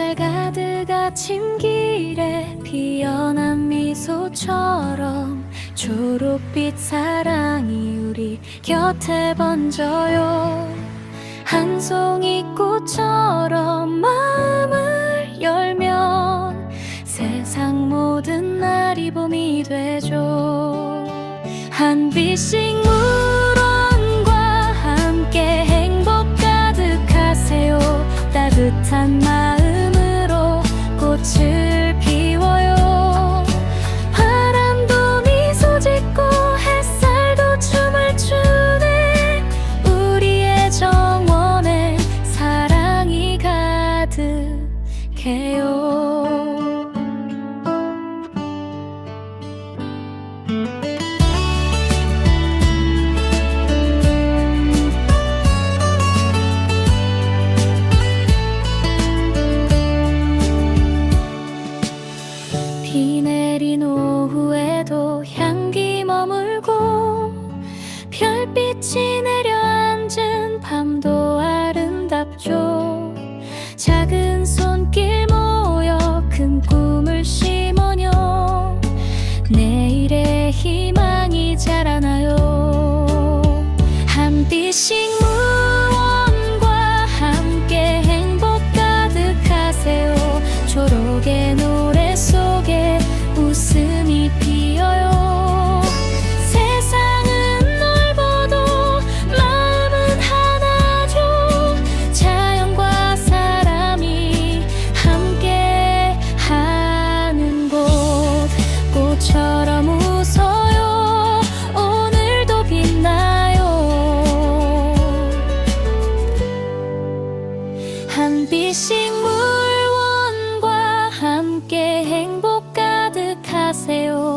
햇살 가득 아침 길에 피어난 미소처럼 초록빛 사랑이 우리 곁에 번져요. 한 송이 꽃처럼 마음을 열면 세상 모든 날이 봄이 되죠. 한 비씩 희망이 자라나요? 한 띠씩 한빛이 물원과 함께 행복 가득하세요.